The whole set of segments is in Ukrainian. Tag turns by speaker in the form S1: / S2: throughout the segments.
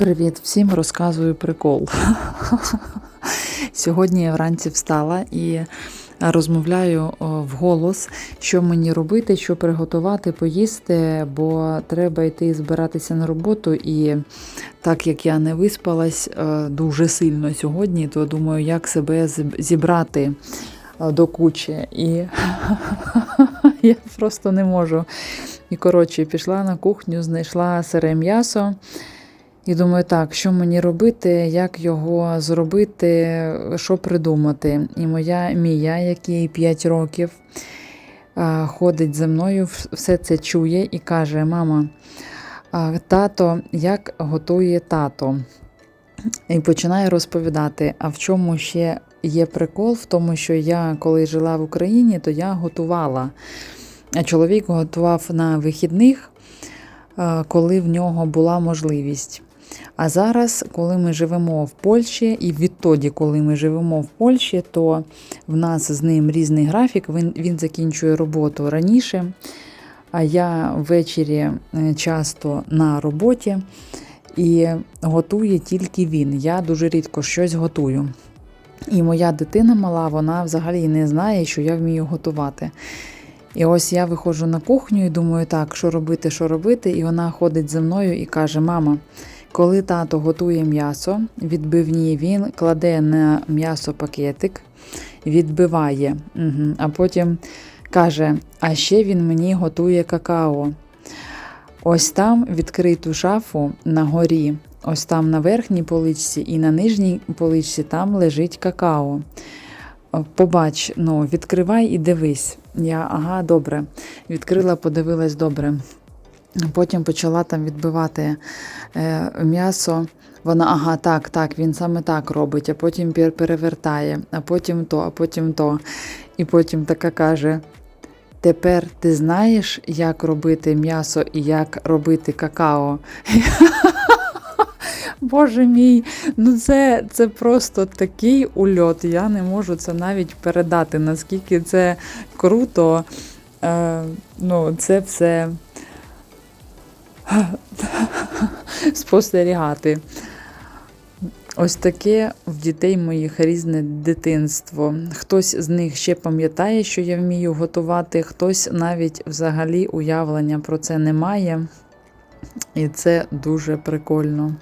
S1: Привіт всім, розказую прикол. Сьогодні я вранці встала і розмовляю вголос, що мені робити, що приготувати, поїсти, бо треба йти збиратися на роботу. І так як я не виспалась е, дуже сильно сьогодні, то думаю, як себе зібрати е, до кучі. І я просто не можу. І коротше, пішла на кухню, знайшла сире м'ясо. І думаю, так, що мені робити, як його зробити, що придумати. І моя Мія, який 5 років, ходить за мною, все це чує і каже: Мама, тато, як готує тато? І починає розповідати, а в чому ще є прикол, в тому, що я, коли жила в Україні, то я готувала. Чоловік готував на вихідних, коли в нього була можливість. А зараз, коли ми живемо в Польщі, і відтоді, коли ми живемо в Польщі, то в нас з ним різний графік. Він, він закінчує роботу раніше, а я ввечері е, часто на роботі і готує тільки він. Я дуже рідко щось готую. І моя дитина мала, вона взагалі не знає, що я вмію готувати. І ось я виходжу на кухню і думаю, так, що робити, що робити. І вона ходить за мною і каже: Мама, коли тато готує м'ясо, відбивні він кладе на м'ясо пакетик, відбиває, угу. а потім каже: А ще він мені готує какао. Ось там відкриту шафу на горі, ось там на верхній поличці і на нижній поличці там лежить какао. Побач, ну, відкривай і дивись. Я, ага, добре. Відкрила, подивилась добре. Потім почала там відбивати е, м'ясо. Вона, ага, так, так, він саме так робить, а потім перевертає, а потім то, а потім то. І потім така каже: Тепер ти знаєш, як робити м'ясо і як робити какао. Боже мій, ну це, це просто такий ульот. Я не можу це навіть передати, наскільки це круто. Е, ну, це все спостерігати. Ось таке в дітей моїх різне дитинство. Хтось з них ще пам'ятає, що я вмію готувати, хтось навіть взагалі уявлення про це не має. І це дуже прикольно.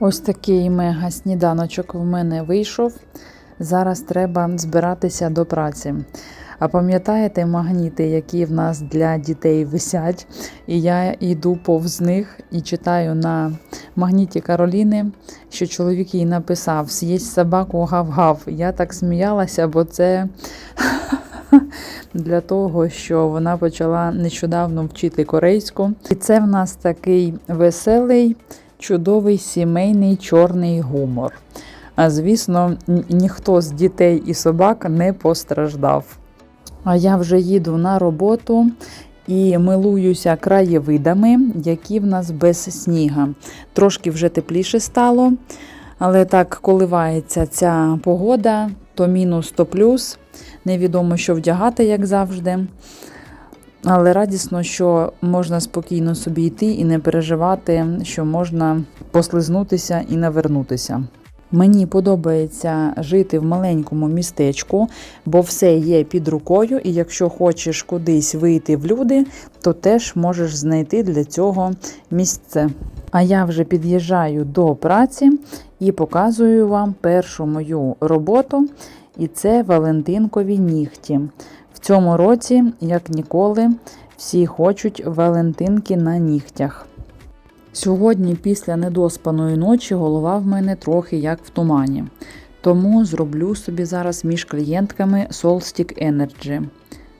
S1: Ось такий мега сніданочок в мене вийшов. Зараз треба збиратися до праці. А пам'ятаєте магніти, які в нас для дітей висять? І я йду повз них і читаю на магніті Кароліни, що чоловік їй написав: З'їсть собаку гав-гав. Я так сміялася, бо це для того, що вона почала нещодавно вчити корейську. І це в нас такий веселий, чудовий сімейний чорний гумор. А звісно, ніхто з дітей і собак не постраждав. А я вже їду на роботу і милуюся краєвидами, які в нас без сніга. Трошки вже тепліше стало, але так коливається ця погода, то мінус, то плюс. Невідомо, що вдягати, як завжди. Але радісно, що можна спокійно собі йти і не переживати, що можна послизнутися і навернутися. Мені подобається жити в маленькому містечку, бо все є під рукою, і якщо хочеш кудись вийти в люди, то теж можеш знайти для цього місце. А я вже під'їжджаю до праці і показую вам першу мою роботу, і це Валентинкові нігті. В цьому році, як ніколи, всі хочуть Валентинки на нігтях. Сьогодні, після недоспаної ночі, голова в мене трохи як в тумані. Тому зроблю собі зараз між клієнтками Solstick Energy.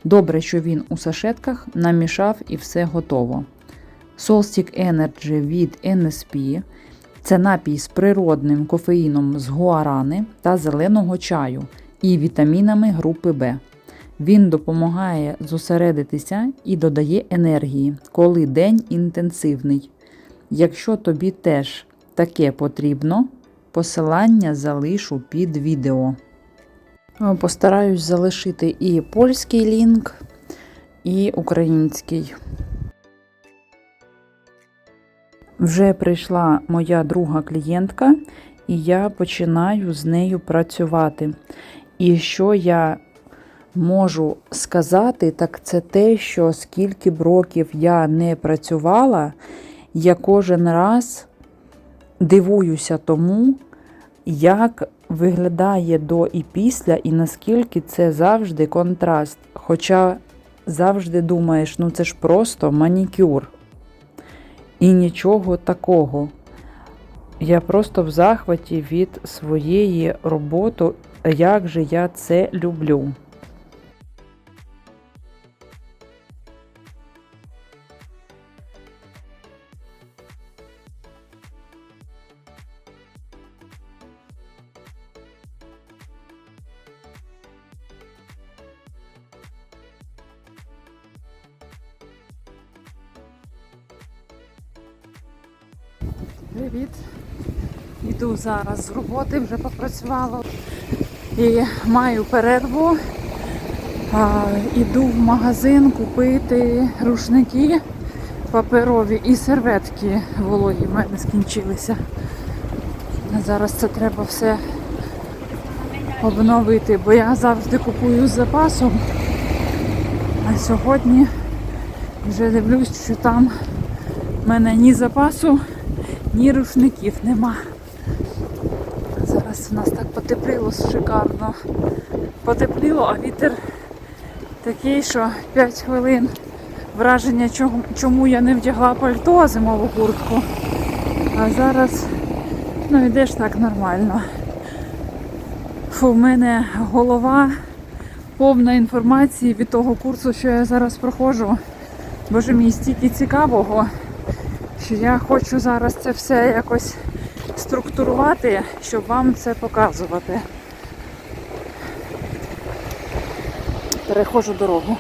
S1: Добре, що він у сашетках намішав і все готово. Solstick Energy від NSP це напій з природним кофеїном з гуарани та зеленого чаю і вітамінами групи В. Він допомагає зосередитися і додає енергії, коли день інтенсивний. Якщо тобі теж таке потрібно, посилання залишу під відео. Е, Постараюсь залишити і польський лінк, і український. Вже прийшла моя друга клієнтка, і я починаю з нею працювати. І що я можу сказати, так це те, що скільки б років я не працювала, я кожен раз дивуюся тому, як виглядає до і після, і наскільки це завжди контраст. Хоча завжди думаєш, ну це ж просто манікюр. І нічого такого. Я просто в захваті від своєї роботи, як же я це люблю. Привіт. Іду зараз з роботи, вже попрацювала і маю перерву. А, іду в магазин купити рушники паперові і серветки вологі в мене скінчилися. Зараз це треба все обновити, бо я завжди купую з запасом. А сьогодні вже дивлюсь, що там в мене ні запасу, ні рушників нема. Зараз у нас так потепліло шикарно. Потепліло, а вітер такий, що 5 хвилин враження, чому, я не вдягла пальто, зимову куртку. А зараз ну йдеш так нормально. В мене голова повна інформації від того курсу, що я зараз проходжу. Боже мій, стільки цікавого, я хочу зараз це все якось структурувати, щоб вам це показувати. Перехожу дорогу.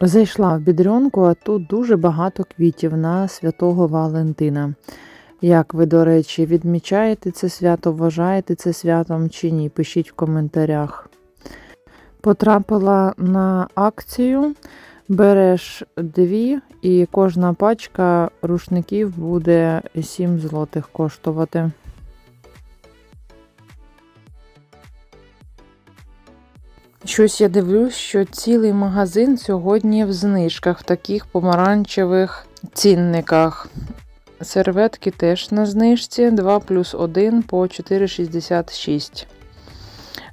S1: Зайшла в бідрюнку, а тут дуже багато квітів на святого Валентина. Як ви, до речі, відмічаєте це свято, вважаєте це святом чи ні? Пишіть в коментарях. Потрапила на акцію. Береш дві, і кожна пачка рушників буде 7 злотих коштувати. Щось я дивлюсь, що цілий магазин сьогодні в знижках, в таких помаранчевих цінниках. Серветки теж на знижці 2 плюс 1 по 4,66.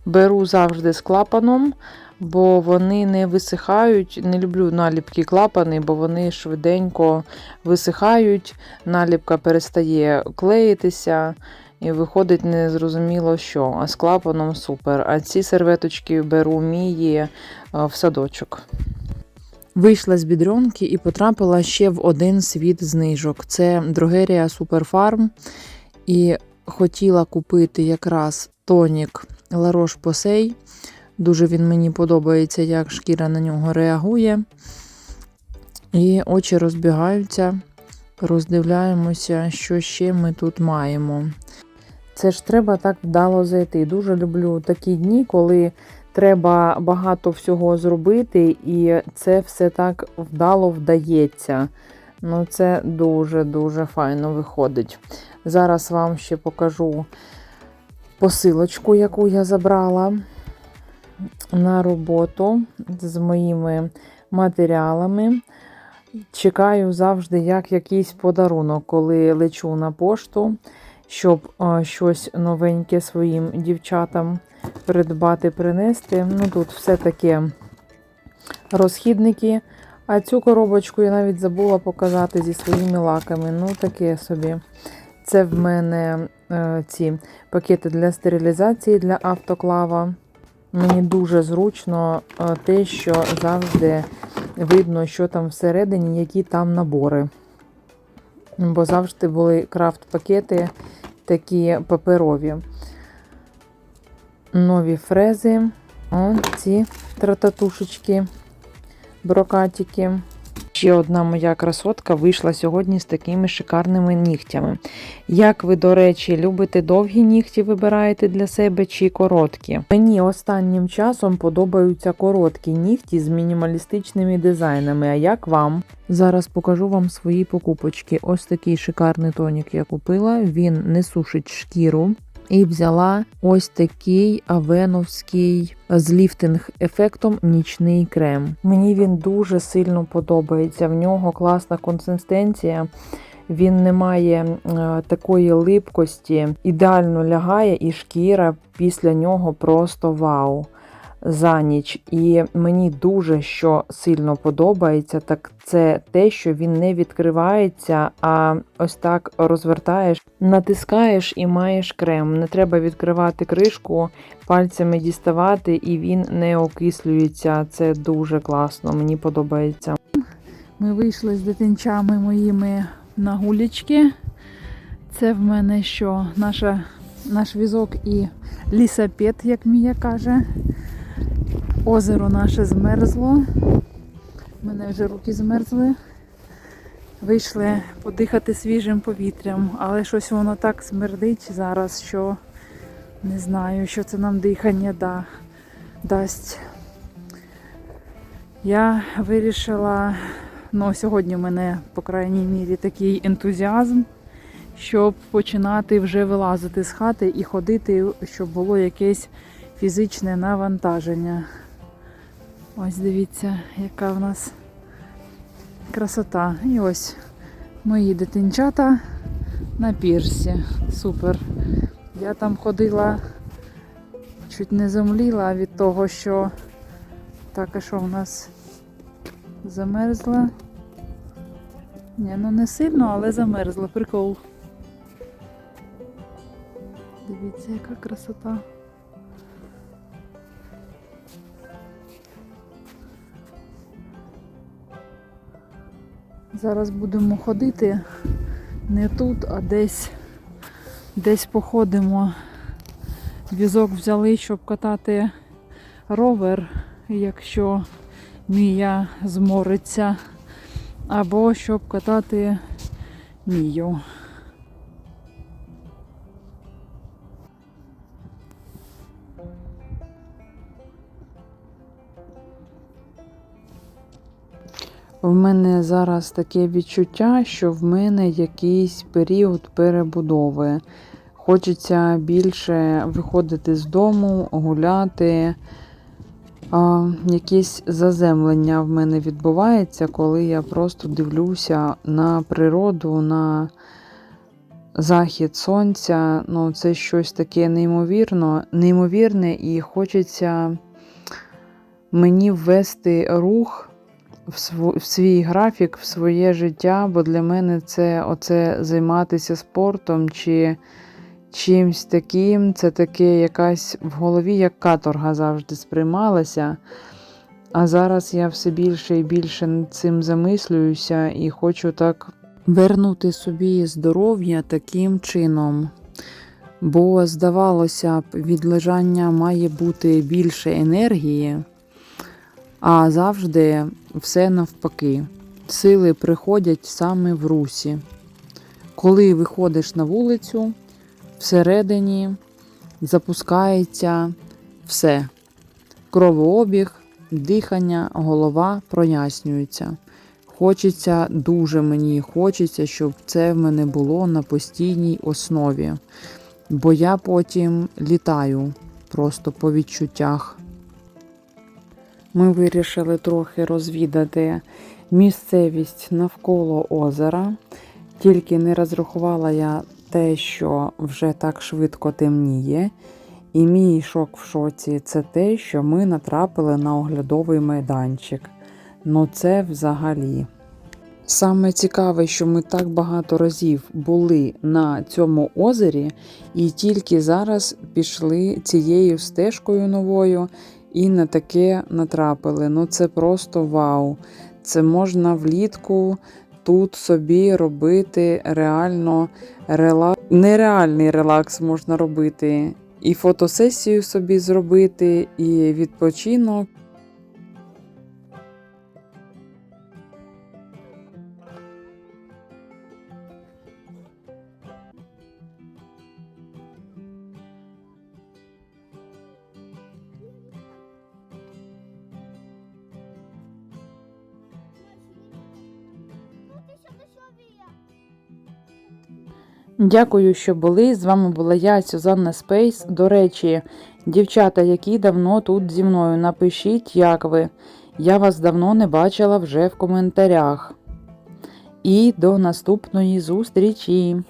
S1: Беру завжди з клапаном, бо вони не висихають. Не люблю наліпки клапани, бо вони швиденько висихають, наліпка перестає клеїтися. І виходить незрозуміло що. А з клапаном супер. А ці серветочки беру мії е, в садочок. Вийшла з бідрюнки і потрапила ще в один світ знижок. Це Дрогерія Суперфарм. І хотіла купити якраз тонік La Roche-Posay. Дуже він мені подобається, як шкіра на нього реагує. І очі розбігаються, роздивляємося, що ще ми тут маємо. Це ж треба так вдало зайти. Дуже люблю такі дні, коли треба багато всього зробити, і це все так вдало вдається. Ну, це дуже-дуже файно виходить. Зараз вам ще покажу посилочку, яку я забрала на роботу з моїми матеріалами. Чекаю завжди як якийсь подарунок, коли лечу на пошту, щоб а, щось новеньке своїм дівчатам придбати, принести. Ну, Тут все таке розхідники. А цю коробочку я навіть забула показати зі своїми лаками. Ну, таке собі. Це в мене е, ці пакети для стерилізації для автоклава. Мені дуже зручно е, те, що завжди видно, що там всередині, які там набори. Бо завжди були крафт-пакети такі паперові. Нові фрези. О, ці трататушечки, брокатики.
S2: Ще одна моя красотка вийшла сьогодні з такими шикарними нігтями. Як ви, до речі, любите довгі нігті, вибираєте для себе чи короткі? Мені останнім часом подобаються короткі нігті з мінімалістичними дизайнами. А як вам? Зараз покажу вам свої покупочки. Ось такий шикарний тонік я купила. Він не сушить шкіру. І взяла ось такий авеновський з ліфтинг ефектом нічний крем. Мені він дуже сильно подобається. В нього класна консистенція. Він не має е, такої липкості, ідеально лягає, і шкіра після нього просто вау за ніч. І мені дуже що сильно подобається, так це те, що він не відкривається, а ось так розвертаєш, натискаєш і маєш крем. Не треба відкривати кришку, пальцями діставати, і він не окислюється. Це дуже класно, мені подобається.
S1: Ми вийшли з дитинчами моїми на гулячки. Це в мене що? Наша, наш візок і лісапет, як Мія каже. Озеро наше змерзло. У мене вже руки змерзли. Вийшли подихати свіжим повітрям, але щось воно так смердить зараз, що не знаю, що це нам дихання да, дасть. Я вирішила, ну сьогодні в мене, по крайній мірі, такий ентузіазм, щоб починати вже вилазити з хати і ходити, щоб було якесь фізичне навантаження. Ось дивіться, яка в нас красота. І ось мої дитинчата на пірсі. Супер. Я там ходила, чуть не зомліла від того, що так, а що в нас замерзла. Ні, ну не сильно, але замерзла. Прикол. Дивіться, яка красота. Зараз будемо ходити не тут, а десь, десь походимо. Візок взяли, щоб катати ровер, якщо Мія змориться, або щоб катати Мію. В мене зараз таке відчуття, що в мене якийсь період перебудови. Хочеться більше виходити з дому, гуляти. А, якесь заземлення в мене відбувається, коли я просто дивлюся на природу, на захід сонця. Ну, це щось таке неймовірно, неймовірне, і хочеться мені ввести рух в, св- в свій графік, в своє життя, бо для мене це оце займатися спортом чи чимсь таким, це таке якась в голові, як каторга завжди сприймалася. А зараз я все більше і більше над цим замислююся і хочу так вернути собі здоров'я таким чином. Бо, здавалося б, від лежання має бути більше енергії, а завжди все навпаки. Сили приходять саме в русі. Коли виходиш на вулицю, всередині запускається все. Кровообіг, дихання, голова прояснюються. Хочеться дуже мені, хочеться, щоб це в мене було на постійній основі. Бо я потім літаю просто по відчуттях. Ми вирішили трохи розвідати місцевість навколо озера. Тільки не розрахувала я те, що вже так швидко темніє. І мій шок в шоці це те, що ми натрапили на оглядовий майданчик. Ну це взагалі. Саме цікаве, що ми так багато разів були на цьому озері, і тільки зараз пішли цією стежкою новою і на таке натрапили. Ну це просто вау. Це можна влітку тут собі робити реально релакс. Нереальний релакс можна робити. І фотосесію собі зробити, і відпочинок.
S2: Дякую, що були. З вами була я, Сюзанна Спейс. До речі, дівчата, які давно тут зі мною, напишіть, як ви. Я вас давно не бачила вже в коментарях. І до наступної зустрічі!